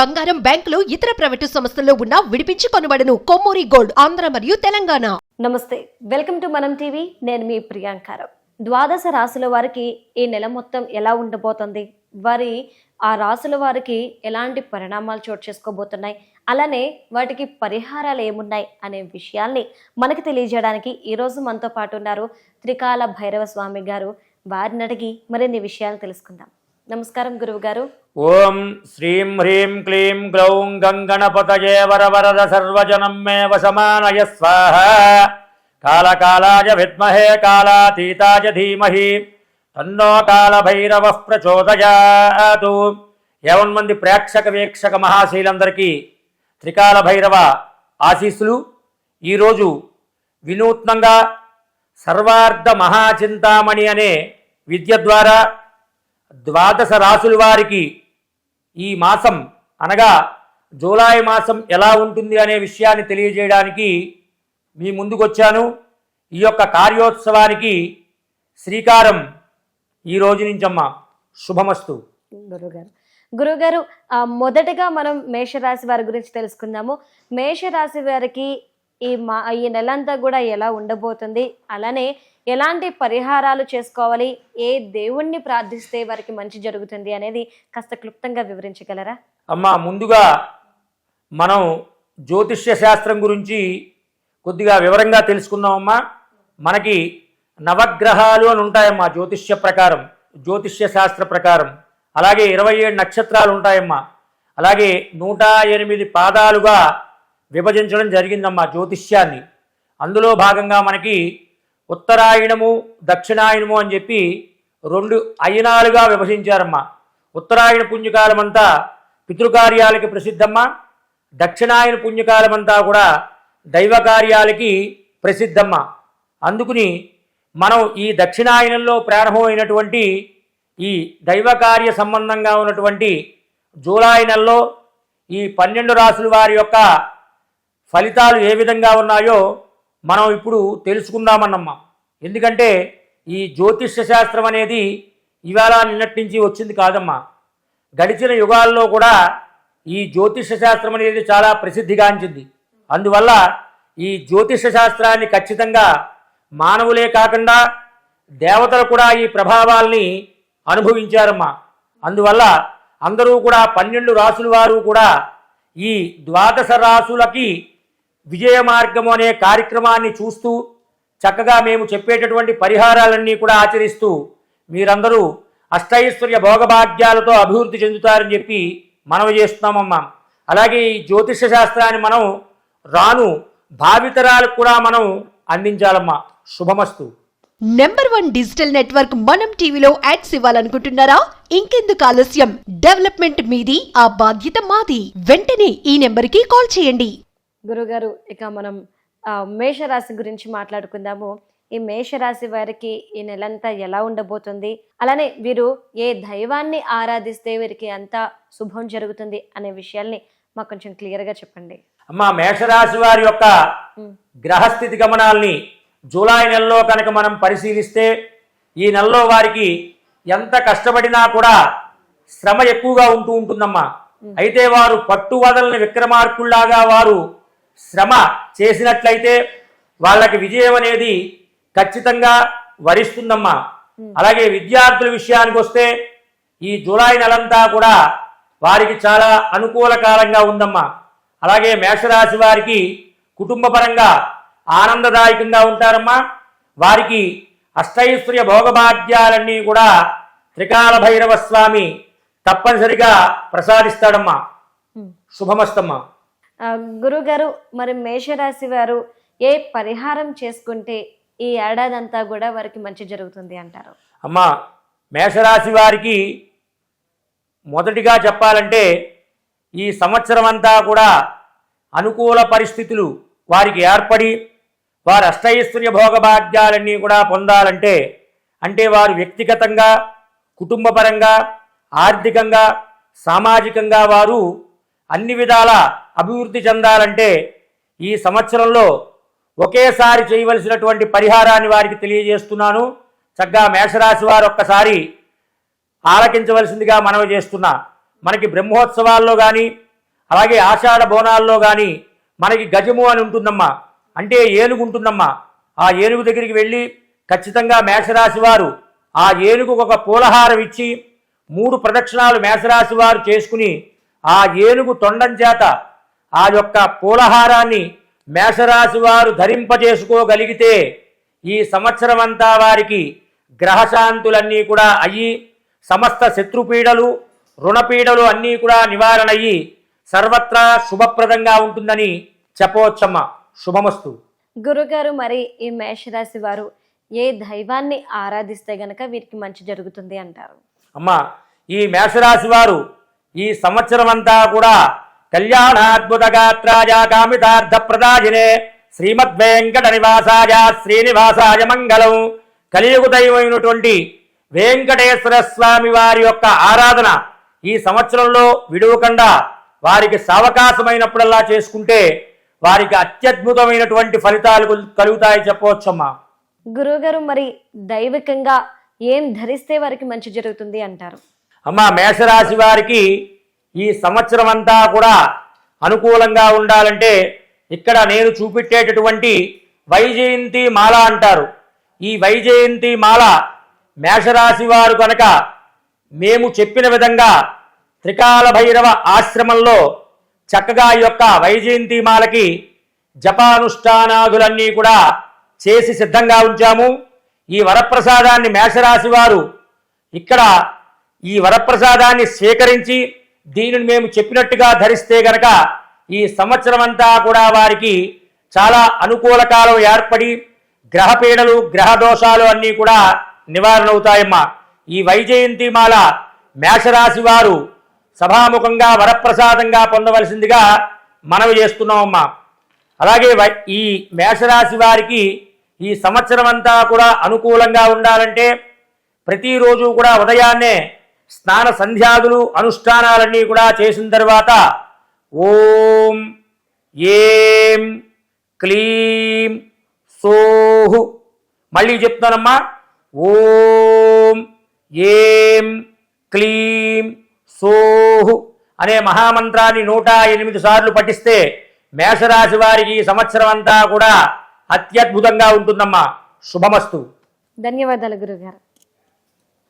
బంగారం బ్యాంకులు ఇతర ప్రైవేటు సంస్థల్లో ఉన్న విడిపించి కొనబడను కొమ్మూరి గోల్డ్ ఆంధ్ర మరియు తెలంగాణ. నమస్తే వెల్కమ్ టు మనం టీవీ. నేను మీ ప్రియాంకారం ద్వాదశ రాశుల వారికి ఈ నెల మొత్తం ఎలా ఉండబోతుంది? వారి ఆ రాశుల వారికి ఎలాంటి పరిణామాలు చోటు చేసుకోబోతున్నాయి? అలానే వాటికి పరిహారాలు ఏమున్నాయి అనే విషయాల్ని మనకి తెలియజేయడానికి ఈరోజు మనతో పాటు ఉన్నారు త్రికాల భైరవ స్వామి గారు. వారిని అడిగి మరిన్ని విషయాలు తెలుసుకుందాం. నమస్కారం గురువు గారు ఓం శ్రీం హ్రీం క్లీం గ్లౌం గంగణపతయే వరవరద సర్వజనం మే వశమానయ స్వాహ. కాలకాలాయ విద్మహే కాలాతీతాయ ధీమహి. తన్నో కాళభైరవ ప్రచోదయాతు. యావన్ మంది ప్రేక్షక వీక్షక మహాశీలందరికీ త్రికాల భైరవ ఆశీస్సులు ఈరోజు వినూత్నంగా సర్వార్థ మహాచింతామణి అనే విద్య ద్వారా ద్వాదశ రాసుల వారికి ఈ మాసం అనగా జూలై మాసం ఎలా ఉంటుంది అనే విషయాన్ని తెలియజేయడానికి మీ ముందుకొచ్చాను. ఈ యొక్క కార్యోత్సవానికి శ్రీకారం ఈ రోజు నుంచమ్మా. శుభమస్తు. గురుగారు. గురుగారు మొదటగా మనం మేషరాశి వారి గురించి తెలుసుకుందాము. మేషరాశి వారికి ఈ మా ఈ నెలంతా కూడా ఎలా ఉండబోతుంది? అలానే ఎలాంటి పరిహారాలు చేసుకోవాలి? ఏ దేవుణ్ణి ప్రార్థిస్తే వారికి మంచి జరుగుతుంది అనేది కాస్త క్లుప్తంగా వివరించగలరా? అమ్మా ముందుగా మనం జ్యోతిష్య శాస్త్రం గురించి కొద్దిగా వివరంగా తెలుసుకుందామమ్మా. మనకి నవగ్రహాలు అని ఉంటాయమ్మా జ్యోతిష్య ప్రకారం జ్యోతిష్య శాస్త్ర ప్రకారం. అలాగే ఇరవై ఏడు నక్షత్రాలు ఉంటాయమ్మా. అలాగే నూట ఎనిమిది పాదాలుగా విభజించడం జరిగిందమ్మా జ్యోతిష్యాన్ని. అందులో భాగంగా మనకి ఉత్తరాయణము దక్షిణాయనము అని చెప్పి రెండు అయనాలుగా విభజించారమ్మా. ఉత్తరాయణ పుణ్యకాలం అంతా పితృకార్యాలకి ప్రసిద్ధమ్మా. దక్షిణాయన పుణ్యకాలమంతా కూడా దైవ కార్యాలకి ప్రసిద్ధమ్మ. అందుకుని మనం ఈ దక్షిణాయనంలో ప్రారంభమైనటువంటి ఈ దైవకార్య సంబంధంగా ఉన్నటువంటి జూలై నెలలో ఈ పన్నెండు రాసుల వారి యొక్క ఫలితాలు ఏ విధంగా ఉన్నాయో మనం ఇప్పుడు తెలుసుకుందామన్నమ్మా. ఎందుకంటే ఈ జ్యోతిష్య శాస్త్రం అనేది ఇవాళ నిన్నటి నుంచి వచ్చింది కాదమ్మా. గడిచిన యుగాల్లో కూడా ఈ జ్యోతిష శాస్త్రం అనేది చాలా ప్రసిద్ధిగాంచింది అందువల్ల ఈ జ్యోతిష శాస్త్రాన్ని ఖచ్చితంగా మానవులే కాకుండా దేవతలు కూడా ఈ ప్రభావాల్ని అనుభవించారమ్మా. అందువల్ల అందరూ కూడా పన్నెండు రాసుల వారు కూడా ఈ ద్వాదశ రాసులకి విజయ మార్గము అనే కార్యక్రమాన్ని చూస్తూ చక్కగా మేము చెప్పేటటువంటి పరిహారాలన్నీ కూడా ఆచరిస్తూ మీరందరూ అష్టైశ్వర్య భోగభాగ్యాలతో అభివృద్ధి చెందుతారని చెప్పి మనవి చేస్తున్నామమ్మా. అలాగే ఈ జ్యోతిష శాస్త్రాన్ని మనం రాను భావితరాలకు కూడా మనం అందించాలమ్మా. శుభమస్తు. నెంబర్ వన్ డిజిటల్ నెట్వర్క్ మనం టీవీలో యాడ్స్ ఇవ్వాలనుకుంటున్నారా? ఇంకెందుకు ఆలస్యం? డెవలప్మెంట్ మీది ఆ బాధ్యత మాది. వెంటనే ఈ నెంబర్కి కాల్ చేయండి. గురుగారు ఇక మనం మేషరాశి గురించి మాట్లాడుకుందాము. ఈ మేషరాశి వారికి ఈ నెలంతా ఎలా ఉండబోతుంది? అలానే వీరు ఏ దైవాన్ని ఆరాధిస్తే వీరికి అంతా శుభం జరుగుతుంది అనే విషయాల్ని మాకు కొంచెం క్లియర్గా చెప్పండి. అమ్మా మేషరాశి వారి యొక్క గ్రహస్థితి గమనాల్ని జూలై నెలలో కనుక మనం పరిశీలిస్తే ఈ నెలలో వారికి ఎంత కష్టపడినా కూడా శ్రమ ఎక్కువగా ఉంటూ ఉంటుందమ్మా. అయితే వారు పట్టు వదలని విక్రమార్కుల్లాగా వారు శ్రమ చేసినట్లయితే వాళ్ళకి విజయం అనేది ఖచ్చితంగా వరిస్తుందమ్మా. అలాగే విద్యార్థుల విషయానికి వస్తే ఈ జూలై నెలంతా కూడా వారికి చాలా అనుకూల కాలంగా ఉందమ్మా. అలాగే మేషరాశి వారికి కుటుంబపరంగా ఆనందదాయకంగా ఉంటారమ్మా. వారికి అష్టైశ్వర్య భోగభాగ్యాలన్నీ కూడా త్రికాల భైరవ స్వామి తప్పనిసరిగా ప్రసాదిస్తాడమ్మా. శుభమస్తమ్మా. గురుగారు మరి మేషరాశి వారు ఏ పరిహారం చేసుకుంటే ఈ ఏడాది అంతా కూడా వారికి మంచి జరుగుతుంది అంటారు? అమ్మా మేషరాశి వారికి మొదటిగా చెప్పాలంటే ఈ సంవత్సరం అంతా కూడా అనుకూల పరిస్థితులు వారికి ఏర్పడి వారి అష్టైశ్వర్య భోగభాగ్యాలన్నీ కూడా పొందాలంటే అంటే వారు వ్యక్తిగతంగా కుటుంబపరంగా ఆర్థికంగా సామాజికంగా వారు అన్ని విధాల అభివృద్ధి చెందాలంటే ఈ సంవత్సరంలో ఒకేసారి చేయవలసినటువంటి పరిహారాన్ని వారికి తెలియజేస్తున్నాను. చక్కగా మేషరాశి వారు ఒక్కసారి ఆలకించవలసిందిగా మనవి చేస్తున్నా. మనకి బ్రహ్మోత్సవాల్లో కానీ అలాగే ఆషాఢ బోనాల్లో కానీ మనకి గజము అని ఉంటుందమ్మా. అంటే ఏనుగు ఉంటుందమ్మా. ఆ ఏనుగు దగ్గరికి వెళ్ళి ఖచ్చితంగా మేషరాశి వారు ఆ ఏనుగుకు ఒక పూలహారం ఇచ్చి మూడు ప్రదక్షిణాలు మేషరాశి వారు చేసుకుని ఆ ఏనుగు తొండం చేత ఆ యొక్క పూలహారాన్ని మేషరాశి వారు ధరింపజేసుకోగలిగితే ఈ సంవత్సరం అంతా వారికి గ్రహశాంతులన్నీ కూడా అయ్యి సమస్త శత్రుపీడలు రుణపీడలు అన్నీ కూడా నివారణ అయ్యి సర్వత్రా శుభప్రదంగా ఉంటుందని చెప్పవచ్చమ్మా. శుభమస్తు. గురుగారు మరి ఈ మేషరాశి వారు ఏ దైవాన్ని ఆరాధిస్తే గనక వీరికి మంచి జరుగుతుంది అంటారు? అమ్మా ఈ మేషరాశి వారు ఈ సంవత్సరమంతా కూడా కళ్యాణాద్భుత గాత్రాయ కామితార్థ ప్రదాజినే శ్రీమద్ వెంకట నివాసాయ శ్రీనివాసాయ మంగళం. కలియుగ దైవమైనటువంటి వెంకటేశ్వర స్వామి వారి యొక్క ఆరాధన ఈ సంవత్సరంలో విడువకుండా వారికి సావకాశమైనప్పుడల్లా చేసుకుంటే వారికి అత్యద్భుతమైనటువంటి ఫలితాలు కలుగుతాయి చెప్పవచ్చమ్మా. గురువుగారు మరి దైవికంగా ఏం ధరిస్తే వారికి మంచి జరుగుతుంది అంటారు? అమ్మ మేషరాశి వారికి ఈ సంవత్సరం అంతా కూడా అనుకూలంగా ఉండాలంటే ఇక్కడ నేను చూపెట్టేటటువంటి వైజయంతి మాల అంటారు. ఈ వైజయంతి మాల మేషరాశి వారు కనుక మేము చెప్పిన విధంగా త్రికాల భైరవ ఆశ్రమంలో చక్కగా ఈ యొక్క వైజయంతి మాలకి జపానుష్ఠానాదులన్నీ కూడా చేసి సిద్ధంగా ఉంచాము. ఈ వరప్రసాదాన్ని మేషరాశి వారు ఇక్కడ ఈ వరప్రసాదాన్ని స్వీకరించి దీనిని మేము చెప్పినట్టుగా ధరిస్తే గనక ఈ సంవత్సరం అంతా కూడా వారికి చాలా అనుకూల కాలం ఏర్పడి గ్రహపీడలు గ్రహ దోషాలు అన్నీ కూడా నివారణ అవుతాయమ్మా ఈ వైజయంతి మాల మేషరాశి వారు సభాముఖంగా వరప్రసాదంగా పొందవలసిందిగా మనవి చేస్తున్నామమ్మా. అలాగే వై- ఈ మేషరాశి వారికి ఈ సంవత్సరం అంతా కూడా అనుకూలంగా ఉండాలంటే ప్రతిరోజు కూడా ఉదయాన్నే స్నాన సంధ్యాదులు అనుష్ఠానాలన్నీ కూడా చేసిన తర్వాత ఓం ఏం క్లీం సోహు. మళ్ళీ చెప్తానమ్మా ఓం ఏం క్లీం సోహు అనే మహామంత్రాన్ని నూట ఎనిమిది సార్లు పఠిస్తే మేషరాశి వారికి సంవత్సరం అంతా కూడా అత్యద్భుతంగా ఉంటుందమ్మా. శుభమస్తు. ధన్యవాదాలు గురుగారు.